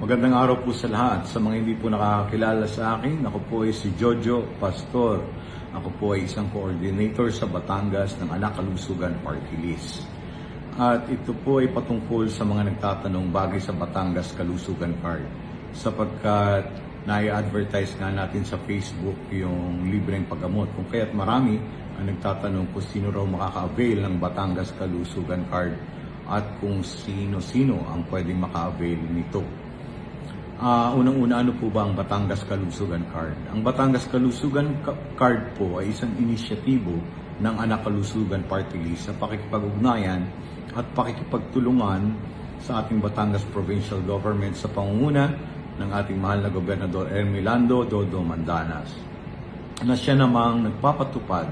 Magandang araw po sa lahat. Sa mga hindi po nakakakilala sa akin, ako po ay si Jojo Pastor. Ako po ay isang coordinator sa Batangas ng Anak Kalusugan Party List. At ito po ay patungkol sa mga nagtatanong bagay sa Batangas Kalusugan Card. Sapagkat nai-advertise nga natin sa Facebook yung libreng paggamot. Kung kaya't marami ang nagtatanong kung sino raw makaka-avail ng Batangas Kalusugan Card at kung sino-sino ang pwedeng maka-avail nito. Ah, unang-una, ano po ba ang Batangas Kalusugan Card? Ang Batangas Kalusugan Ka- Card po ay isang inisyatibo ng Anak Kalusugan Party List sa pakikipag-ugnayan at pakikipagtulungan sa ating Batangas Provincial Government sa pangunguna ng ating mahal na Gobernador Ermilando Dodo Mandanas na siya namang nagpapatupad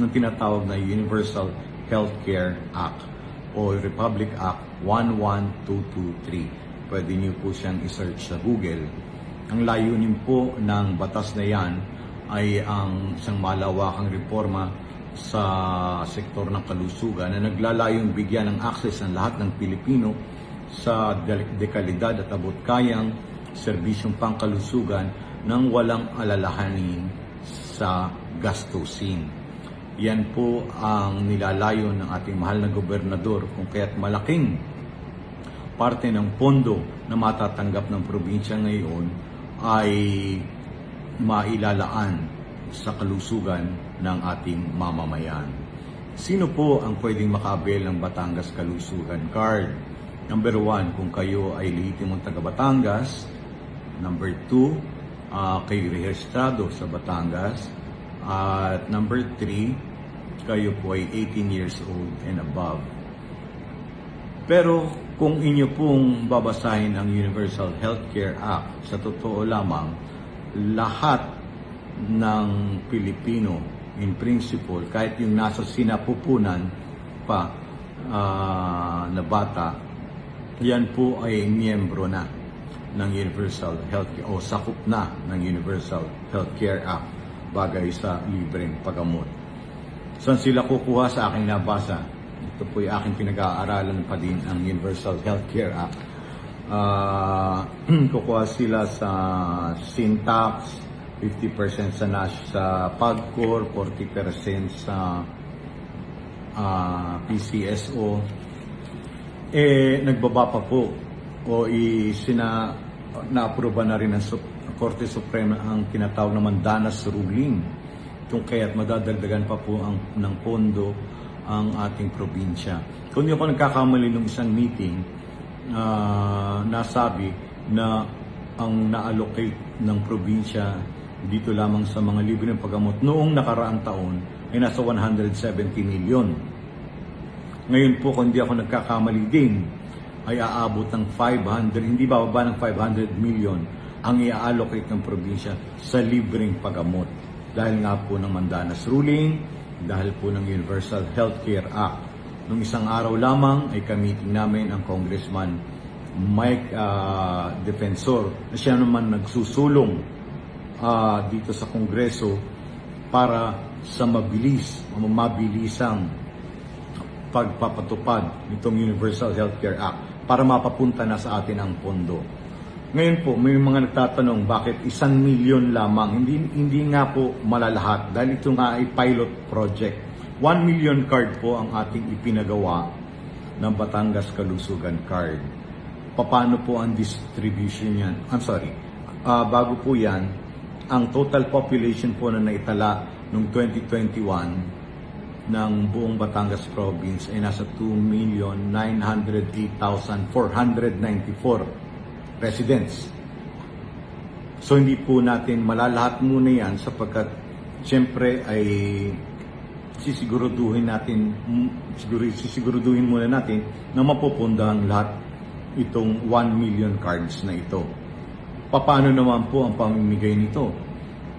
ng tinatawag na Universal Healthcare Act o Republic Act 11223. Pwede niyo po siyang isearch sa Google. Ang layunin po ng batas na yan ay ang isang malawakang reforma sa sektor ng kalusugan na naglalayong bigyan ng access ng lahat ng Pilipino sa de- dekalidad at abot kayang serbisyong pangkalusugan nang walang alalahanin sa gastusin. Yan po ang nilalayon ng ating mahal na gobernador kung kaya't malaking parte ng pondo na matatanggap ng probinsya ngayon ay mailalaan sa kalusugan ng ating mamamayan. Sino po ang pwedeng makaabel ng Batangas Kalusugan Card? Number one, kung kayo ay lehitimong taga Batangas. Number two, uh, kayo rehistrado sa Batangas. At number three, kayo po ay 18 years old and above. Pero kung inyo pong babasahin ang Universal Healthcare Act, sa totoo lamang, lahat ng Pilipino in principle, kahit yung nasa sinapupunan pa ah, na bata, yan po ay miyembro na ng Universal Healthcare o sakop na ng Universal Healthcare Act bagay sa libreng paggamot. Saan sila kukuha sa aking nabasa? Ito po yung aking pinag-aaralan pa din ang Universal Healthcare Act. Ah, kukuha sila sa Syntax, 50% sa NASH sa PAGCOR, 40% sa ah, PCSO. Eh, nagbaba pa po o isina na-aproba na rin ng Korte Suprema ang tinatawag na mandanas ruling kung kaya't madadagdagan pa po ang, ng pondo ang ating probinsya. Kung di ako nagkakamali ng isang meeting, ah, nasabi na ang na-allocate ng probinsya dito lamang sa mga libre ng paggamot noong nakaraang taon ay nasa 170 million. Ngayon po, kung di ako nagkakamali din, ay aabot ng 500, hindi bababa ng 500 million ang i-allocate ng probinsya sa libreng paggamot. Dahil nga po ng Mandanas ruling, dahil po ng Universal Healthcare Act. Nung isang araw lamang ay kamiting namin ang Congressman Mike ah, Defensor na siya naman nagsusulong ah, dito sa Kongreso para sa mabilis, o mabilisang pagpapatupad nitong Universal Healthcare Act para mapapunta na sa atin ang pondo. Ngayon po, may mga nagtatanong bakit isang milyon lamang. Hindi, hindi nga po malalahat dahil ito nga ay pilot project. 1 million card po ang ating ipinagawa ng Batangas Kalusugan Card. Paano po ang distribution yan? I'm sorry. Ah, bago po yan, ang total population po na naitala noong 2021 ng buong Batangas Province ay nasa 2,908,494 residents. So hindi po natin malalahat muna yan sapagkat siyempre ay sisiguraduhin natin, siguro sisiguraduhin muna natin na mapupundahan lahat itong 1 million cards na ito. Paano naman po ang pamimigay nito?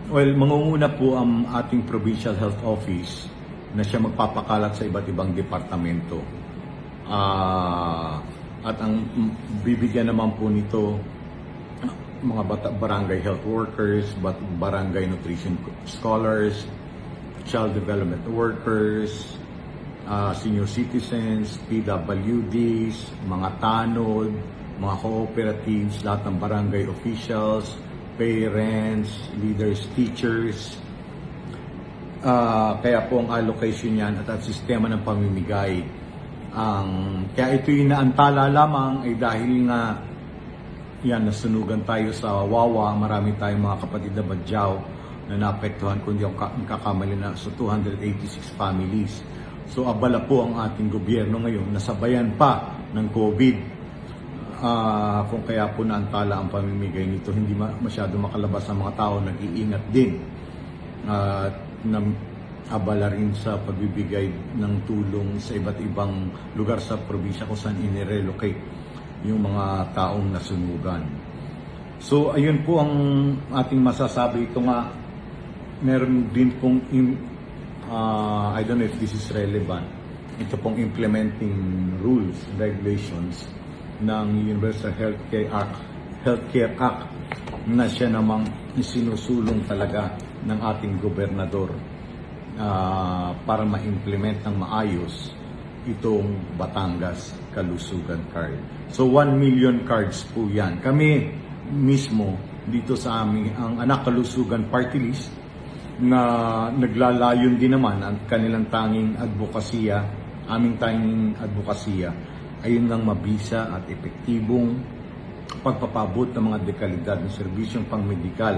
Well, mangunguna po ang ating Provincial Health Office na siya magpapakalat sa iba't ibang departamento. Ah, at ang bibigyan naman po nito mga bata, barangay health workers, bat, barangay nutrition scholars, child development workers, ah, senior citizens, PWDs, mga tanod, mga cooperatives, lahat ng barangay officials, parents, leaders, teachers. Ah, kaya po ang allocation niyan at ang sistema ng pamimigay. Ang kaya ito yung naantala lamang ay dahil nga yan, nasunugan tayo sa Wawa. Marami tayong mga kapatid na badyaw na naapektuhan kundi ang kakamali na sa 286 families. So abala po ang ating gobyerno ngayon, nasabayan pa ng COVID. Ah, kung kaya po naantala ang pamimigay nito, hindi ma- masyado makalabas ang mga tao, nag-iingat din. At na abala rin sa pagbibigay ng tulong sa iba't ibang lugar sa probinsya kung saan inirelocate yung mga taong nasunugan. So, ayun po ang ating masasabi. Ito nga, meron din pong, ah, I don't know if this is relevant, ito pong implementing rules, regulations ng Universal Healthcare Act, Healthcare Act na siya namang sinusulong talaga ng ating gobernador ah, para ma-implement ng maayos itong Batangas Kalusugan Card. So 1 million cards po yan. Kami mismo dito sa aming ang anak kalusugan party list na naglalayon din naman ang kanilang tanging advokasya, aming tanging advokasya ayun lang mabisa at epektibong pagpapabot ng mga dekalidad ng serbisyong pangmedikal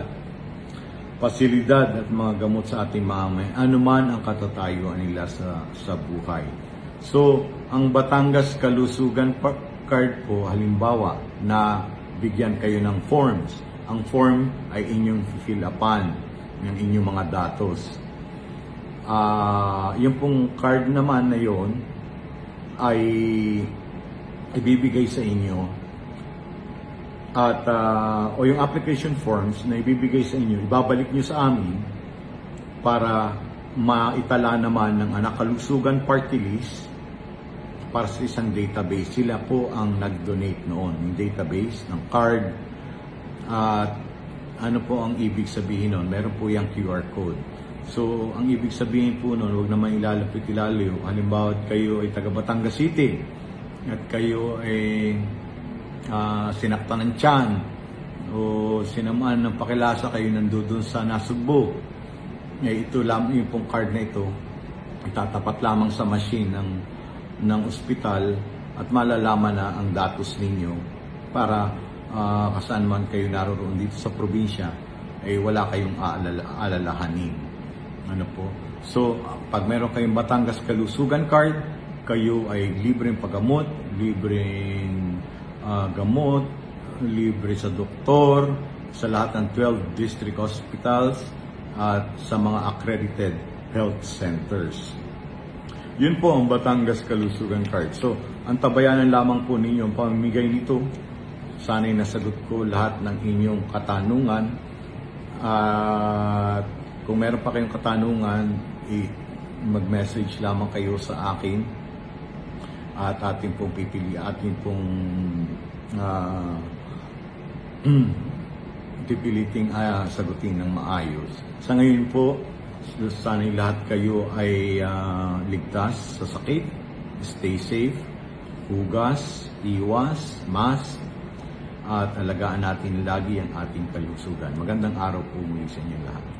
pasilidad at mga gamot sa ating mamay, anuman ang katatayuan nila sa, sa buhay. So, ang Batangas Kalusugan Card po, halimbawa, na bigyan kayo ng forms. Ang form ay inyong fill upan ng inyong mga datos. Ah, yung pong card naman na yon ay ibibigay sa inyo at ah, o yung application forms na ibibigay sa inyo, ibabalik nyo sa amin para maitala naman ng anak kalusugan party list para sa isang database. Sila po ang nag-donate noon, yung database ng card. At ano po ang ibig sabihin noon? Meron po yung QR code. So, ang ibig sabihin po noon, huwag naman ilalapit ilalayo. Halimbawa, kayo ay taga Batangas City at kayo ay ah, sinaktan ng tiyan o sinamaan ng pakilasa kayo nandoon sa Nasugbo. Eh, ito lamang yung pong card na ito, itatapat lamang sa machine ng, ng ospital at malalaman na ang datos ninyo para ah, kasaan man kayo naroon dito sa probinsya ay wala kayong aalala, alalahanin. Ano po? So, pag meron kayong Batangas Kalusugan card, kayo ay libreng paggamot, libreng ah, gamot, libre sa doktor, sa lahat ng 12 district hospitals, at sa mga accredited health centers. Yun po ang Batangas Kalusugan Card. So, ang tabayanan lamang po ninyo ang pamimigay nito. Sana'y nasagot ko lahat ng inyong katanungan. At kung meron pa kayong katanungan, i- mag-message lamang kayo sa akin at ating pong pipili, ating pong ah, pipiliting ah, sagutin ng maayos. Sa ngayon po, sana'y lahat kayo ay ah, ligtas sa sakit, stay safe, hugas, iwas, mask, at alagaan natin lagi ang ating kalusugan. Magandang araw po muli sa inyo lahat.